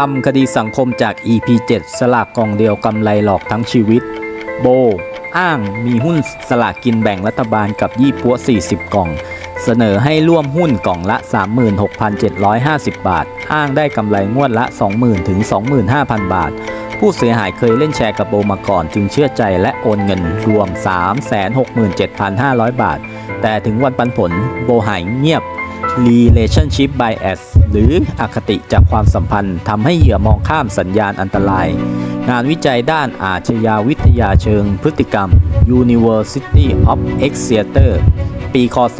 ทำคดีสังคมจาก EP 7 สลากกองเดียวกำไรหลอกทั้งชีวิต โบ อ้างมีหุ้นสลากกินแบ่งรัฐบาลกับยี่ปัว 40 กล่อง เสนอให้ร่วมหุ้นกล่องละ 36,750 บาท อ้างได้กำไรงวดละ 20,000ถึง25,000 บาท ผู้เสียหายเคยเล่นแชร์กับโบมาก่อน จึงเชื่อใจและโอนเงินรวม 367,500 บาท แต่ถึงวันปันผลโบหายเงียบ relationship bias หรืออคติจากความสัมพันธ์ทำให้เหยื่อมองข้ามสัญญาณอันตราย งานวิจัยด้านอาชญาวิทยาเชิงพฤติกรรม University of Exeter ปี คศ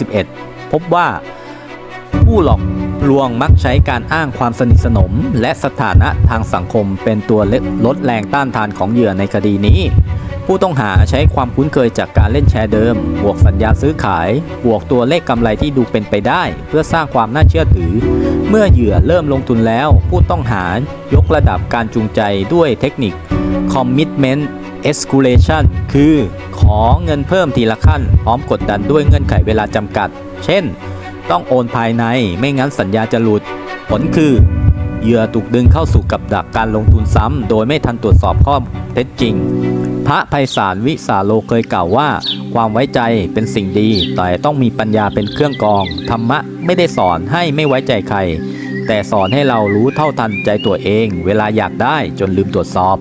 2021 พบว่าผู้หลอก ลวงมักใช้การอ้างความสนิทสนม และสถานะทางสังคมเป็นตัวลดแรงต้านทานของเหยื่อในคดีนี้ ผู้ต้องหาใช้ความคุ้นเคยจากการเล่นแชร์เดิม บวกสัญญาซื้อขาย บวกตัวเลขกำไรที่ดูเป็นไปได้ เพื่อสร้างความน่าเชื่อถือ เมื่อเหยื่อเริ่มลงทุนแล้ว ผู้ต้องหายกระดับการจูงใจด้วยเทคนิค commitment escalation คือขอเงินเพิ่มทีละขั้น พร้อมกดดันด้วยเงื่อนไขเวลาจำกัด เช่น ต้องโอนภายในไม่งั้นสัญญาจะหลุด ผลคือเหยื่อถูกดึงเข้าสู่กับดักการลงทุนซ้ำ โดยไม่ทันตรวจสอบข้อเท็จจริง พระไพศาลวิสาโลเคยกล่าวว่า ความไว้ใจเป็นสิ่งดี แต่ต้องมีปัญญาเป็นเครื่องกรอง ธรรมะไม่ได้สอนให้ไม่ไว้ใจใคร แต่สอนให้เรารู้เท่าทันใจตัวเอง เวลาอยากได้จนลืมตรวจสอบ